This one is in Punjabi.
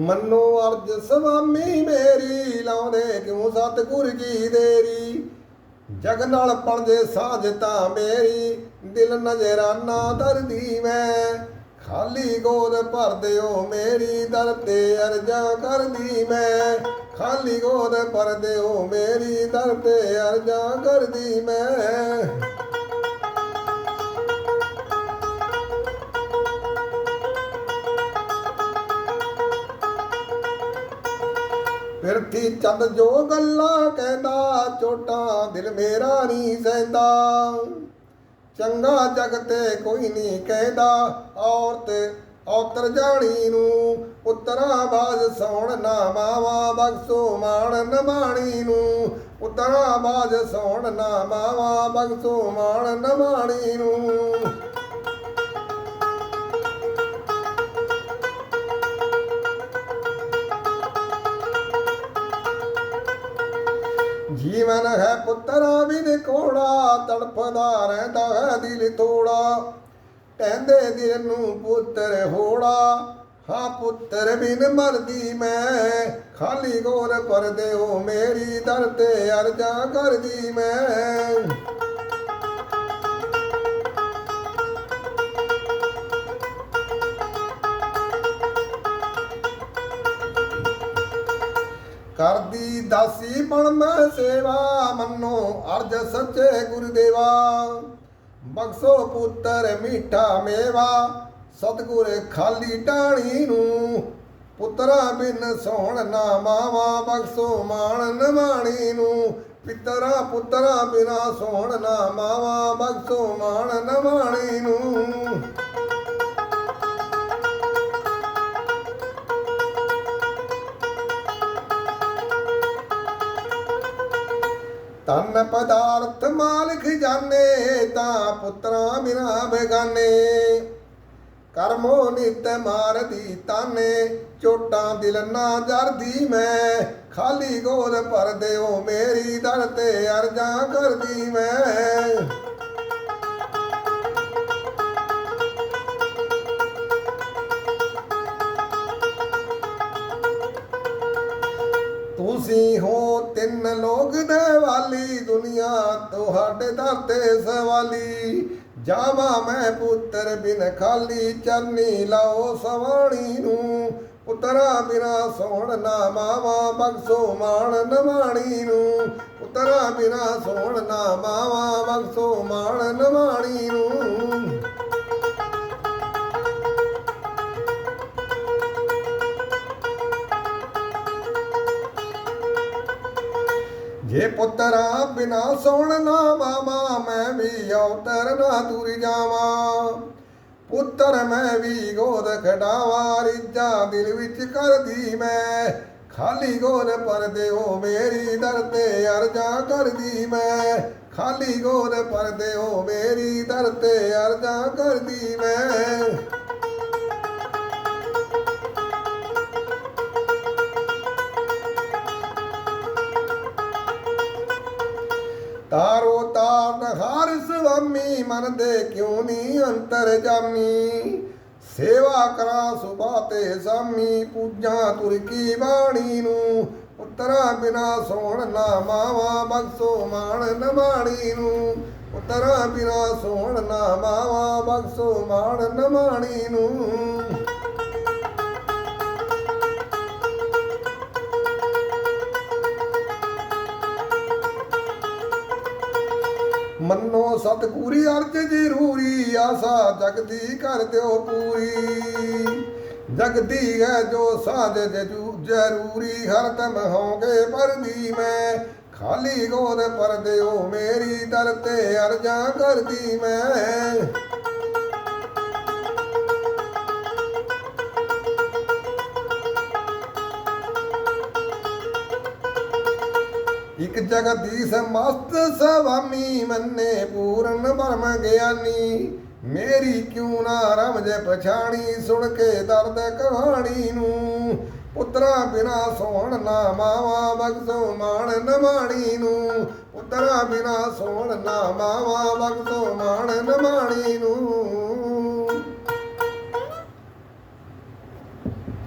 ਮੰਨੋ ਅਰਜ ਸੁਆਮੀ ਮੇਰੀ, ਲਾਉਂਦੇ ਕਿਉਂ ਸਤਿਗੁਰ ਜੀ ਦੇਰੀ? ਜਗ ਨਾਲ ਪਣਦੇ ਸਾਜਤਾ ਮੇਰੀ, ਦਿਲ ਨਜ਼ਰਾਨਾ ਦਰਦੀ ਮੈਂ। ਖਾਲੀ ਗੋਦ ਭਰ ਦਿਓ ਮੇਰੀ, ਦਰ ਤੇ ਅਰਜ਼ਾ ਕਰਦੀ ਮੈਂ। ਖਾਲੀ ਗੋਦ ਭਰ ਦਿਓ ਮੇਰੀ, ਦਰ ਤੇ ਅਰਜ਼ਾ ਕਰਦੀ ਮੈਂ। ਫਿਰਤੀ ਚੰਦ ਜੋ ਗੱਲਾਂ ਕਹਿੰਦਾ, ਚੋਟਾਂ ਦਿਲ ਮੇਰਾ ਨਹੀਂ ਸਹਿੰਦਾ। ਚੰਗਾ ਜਗ ਤੇ ਕੋਈ ਨਹੀਂ ਕਹਿੰਦਾ, ਔਰਤ ਔਤਰ ਜਾਣੀ ਨੂੰ ਉਤਰਾ ਬਾਜ ਸੌਣ ਨਾ ਮਾਵਾ, ਬਖਸ਼ੋ ਮਾਣ ਨਮਾਣੀ ਨੂੰ। ਉਤਰਾ ਬਾਜ ਸੌਣ ਨਾ ਮਾਵਾ, ਬਖਸ਼ੋ ਮਾਣ ਨਮਾਣੀ ਨੂੰ। ਜੀਵਨ ਹੈ ਪੁੱਤਰਾ ਵੀ ਕੋੜਾ ਤੜਫਦਾ ਰਹਿੰਦਾ ਹੈ ਦਿਲ ਤੋੜਾ। ਕਹਿੰਦੇ ਦਿਲ ਨੂੰ ਪੁੱਤਰ ਹੋੜਾ, ਹਾਂ ਪੁੱਤਰ ਬਿਨ ਮਰਦੀ ਮੈਂ। ਖਾਲੀ ਗੋਰ ਪਰਦੇ ਹੋ ਮੇਰੀ ਦਰ ਤੇ ਅਰਜ਼ਾ ਕਰਦੀ ਮੈਂ। ਕਰਦੀ ਦਾਸੀ ਬਣ ਮੈਂ ਸੇਵਾ, ਮੰਨੋ ਅਰਜ ਸੱਚੇ ਗੁਰਦੇਵਾ। ਬਖਸ਼ੋ ਪੁੱਤਰ ਮੀਠਾ ਮੇਵਾ, ਸਤਗੁਰ ਖਾਲੀ ਟਾਣੀ ਨੂੰ। ਪੁੱਤਰਾ ਬਿਨ ਸੋਹਣ ਨਾ ਮਾਵਾ, ਬਖਸ਼ੋ ਮਾਣ ਨਵਾਣੀ ਨੂੰ। ਪਿਤਰਾ ਪੁੱਤਰਾ ਬਿਨਾ ਸੋਹਣ ਨਾ ਮਾਵਾ, ਬਖਸ਼ੋ ਮਾਣ ਨਵਾਣੀ ਨੂੰ। ਤਨ ਪਦਾਰਥ ਮਾਲਕ ਜਾਣੇ ਤਾਂ ਪੁੱਤਰਾ ਬਿਨਾ ਬੇਗਾਨੇ। ਕਰਮੋ ਨਿਤ ਮਾਰਦੀ ਤਾਨੇ ਚੋਟਾਂ ਦਿਲ ਨਾ ਜਰਦੀ ਮੈਂ। ਖਾਲੀ ਗੋਦ ਭਰ ਦਿਓ ਮੇਰੀ ਦਰ ਤੇ ਅਰਜ਼ਾਂ ਕਰਦੀ ਮੈਂ। ਤੁਸੀਂ ਹੋ ਤਿੰਨ ਲੋਕ ਦੇ ਵਾਲੀ ਦੁਨੀਆ ਤੁਹਾਡੇ ਦਰ ਤੇ ਸਵਾਲੀ। ਜਾਵਾ ਮੈਂ ਪੁੱਤਰ ਬਿਨ ਖਾਲੀ, ਚਰਨੀ ਲਾਓ ਸਵਾਣੀ ਨੂੰ। ਪੁੱਤਰਾ ਬਿਨਾ ਸੋਹਣ ਨਾ ਮਾਵਾ, ਬਖਸ਼ੋ ਮਾਣ ਨਵਾਣੀ ਨੂੰ। ਪੁੱਤਰਾ ਬਿਨਾ ਸੋਹਣ ਨਾ ਮਾਵਾ, ਬਖਸ਼ੋ ਮਾਣ ਨਵਾਣੀ ਨੂੰ। ਜੇ ਪੁੱਤਰਾ ਬਿਨਾ ਸੋਣ ਨਾ ਮਾਮਾ, ਮੈਂ ਵੀ ਅਵਤਰ ਨਾ ਤੁਰ ਜਾਵਾਂ। ਪੁੱਤਰ ਮੈਂ ਵੀ ਗੋਦ ਖਡਾਵਾ ਰਿਜਾ ਦਿਲ ਵਿੱਚ ਕਰਦੀ ਮੈਂ। ਖਾਲੀ ਗੋਦ ਪਰਦੇ ਦਿਓ ਮੇਰੀ ਦਰ ਤੇ ਅਰਜ਼ਾ ਕਰਦੀ ਮੈਂ। ਖਾਲੀ ਗੋਦ ਪਰਦੇ ਹੋ ਮੇਰੀ ਦਰ ਤੇ ਅਰਜ਼ਾ ਕਰਦੀ ਮੈਂ। ਤਾਰੋ ਤਾਰਨ ਹਾਰ ਸੁਆਮੀ ਮਨ ਦੇ ਕਿਉਂ ਨੀ ਅੰਤਰ ਜਾਮੀ? ਸੇਵਾ ਕਰਾਂ ਸੁਭਾ ਤੇ ਸਾਮੀ, ਪੂਜਾਂ ਤੁਰਕੀ ਬਾਣੀ ਨੂੰ? ਉਤਰਾ ਬਿਨਾ ਸੋਹਣ ਨਾ ਮਾਵਾ, ਬਖਸ਼ੋ ਮਾਣ ਨਮਾਣੀ ਨੂੰ। ਉਤਰਾ ਬਿਨਾ ਸੋਹਣ ਨਾ ਮਾਵਾ, ਬਖਸ਼ੋ ਮਾਣ ਨਮਾਣੀ ਨੂੰ। ਮੰਨੋ ਸਤਿਗੁਰੀ ਅਰਜ ਜ਼ਰੂਰੀ ਆਸਾ ਜਗਦੀ ਕਰ ਦਿਓ ਪੂਰੀ। ਜਗਦੀ ਹੈ ਜੋ ਸਾਜ ਜਜੂ ਜ਼ਰੂਰੀ ਹਰਦਮ ਹੋਗੇ ਪਰਦੀ ਮੈਂ। ਖਾਲੀ ਗੋਦ ਪਰ ਦਿਓ ਮੇਰੀ ਦਰ ਤੇ ਅਰਜ਼ਾਂ ਕਰਦੀ ਮੈਂ। ਇਕ ਜਗਦੀਸ਼ ਮਸਤ ਸਵਾਮੀ ਮੰਨੇ, ਪੂਰਨ ਬਰਮ ਗਿਆਨੀ। ਮੇਰੀ ਕਿਉਂ ਨਾ ਰਮਜ ਪਛਾਣੀ, ਸੁਣ ਕੇ ਦਰਦ ਕਹਾਣੀ ਨੂੰ। ਪੁੱਤਰਾ ਬਿਨਾ ਸੋਹਣ ਨਾ ਮਾਵਾ ਬਖਸ਼ੋ ਮਾਣ ਨਮਾਣੀ ਨੂੰ। ਪੁੱਤਰਾ ਬਿਨਾ ਸੋਹਣ ਨਾ ਮਾਵਾ ਬਖਸ਼ੋ ਮਾਣ ਨਮਾਣੀ ਨੂੰ।